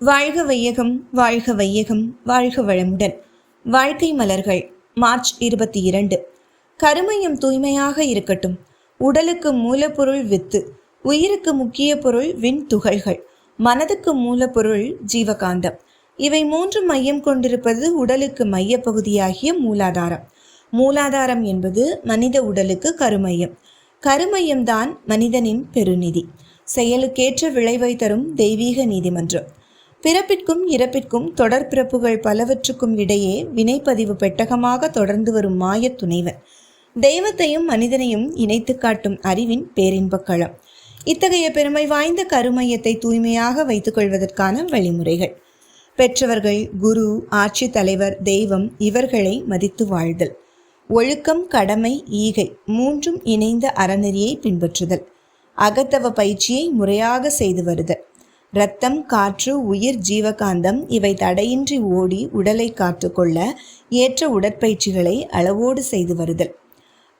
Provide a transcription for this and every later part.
வாழ்க வையகம் வாழ்க வையகம் வாழ்க வளமுடன். வாழ்க்கை மலர்கள் மார்ச் இருபத்தி இரண்டு கருமையம் தூய்மையாக இருக்கட்டும். உடலுக்கு மூலப்பொருள் வித்து உயிருக்கு முக்கிய பொருள் விண் துகள்கள். மனதுக்கு மூலப்பொருள் ஜீவகாந்தம். இவை மூன்று மையம் கொண்டிருப்பது உடலுக்கு மையப்பகுதியாகிய மூலாதாரம். மூலாதாரம் என்பது மனித உடலுக்கு கருமையம். கருமையம்தான் மனிதனின் பெருநிதி. செயலுக்கேற்ற விளைவை தரும் தெய்வீக நீதிமன்றம். பிறப்பிற்கும் இறப்பிற்கும் தொடர் பிறப்புகள் பலவற்றுக்கும் இடையே வினைப்பதிவு பெட்டகமாக தொடர்ந்து வரும் மாயத் துணைவன் தெய்வத்தையும் மனிதனையும் இணைத்து காட்டும் அறிவின் பேரின்பக் களம். இத்தகைய பெருமை வாய்ந்த கருமையத்தை தூய்மையாக வைத்துக் கொள்வதற்கான வழிமுறைகள். பெற்றவர்கள் குரு ஆட்சி தலைவர் தெய்வம் இவர்களை மதித்து வாழ்தல். ஒழுக்கம் கடமை ஈகை மூன்றும் இணைந்த அறநெறியை பின்பற்றுதல். அகத்தவ பயிற்சியை முறையாக செய்து வருதல். இரத்தம் காற்று உயிர் ஜீவகாந்தம் இவை தடையின்றி ஓடி உடலை காத்துக்கொள்ள ஏற்ற உடற்பயிற்சிகளை அளவோடு செய்து வருதல்.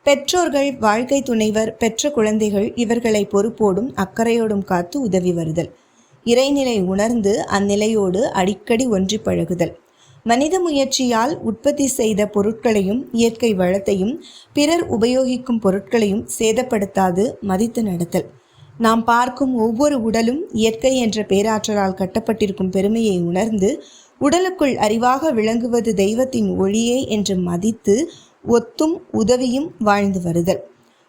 பெற்றோர்கள் வாழ்க்கை துணைவர் பெற்ற குழந்தைகள் இவர்களை பொறுப்போடும் அக்கறையோடும் காத்து உதவி வருதல். இறைநிலை உணர்ந்து அந்நிலையோடு அடிக்கடி ஒன்றி பழகுதல். மனித முயற்சியால் உற்பத்தி செய்த பொருட்களையும் இயற்கை வளத்தையும் பிறர் உபயோகிக்கும் பொருட்களையும் சேதப்படுத்தாது மதித்து நடத்தல். நாம் பார்க்கும் ஒவ்வொரு உடலும் இயற்கை என்ற பேராற்றலால் கட்டப்பட்டிருக்கும் பெருமையை உணர்ந்து உடலுக்குள் அறிவாக விளங்குவது தெய்வத்தின் ஒளியே என்று மதித்து ஒத்தும் உதவியும் வாழ்ந்து வருதல்.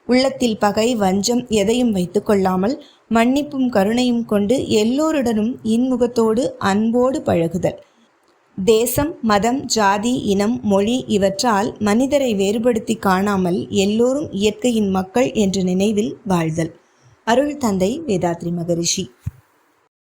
உள்ளத்தில் பகை வஞ்சம் எதையும் வைத்து கொள்ளாமல் மன்னிப்பும் கருணையும் கொண்டு எல்லோருடனும் இன்முகத்தோடு அன்போடு பழகுதல். தேசம் மதம் ஜாதி இனம் மொழி இவற்றால் மனிதரை வேறுபடுத்தி காணாமல் எல்லோரும் இயற்கையின் மக்கள் என்ற நினைவில் வாழ்தல். அருள் தந்தை வேதாத்ரி மகரிஷி.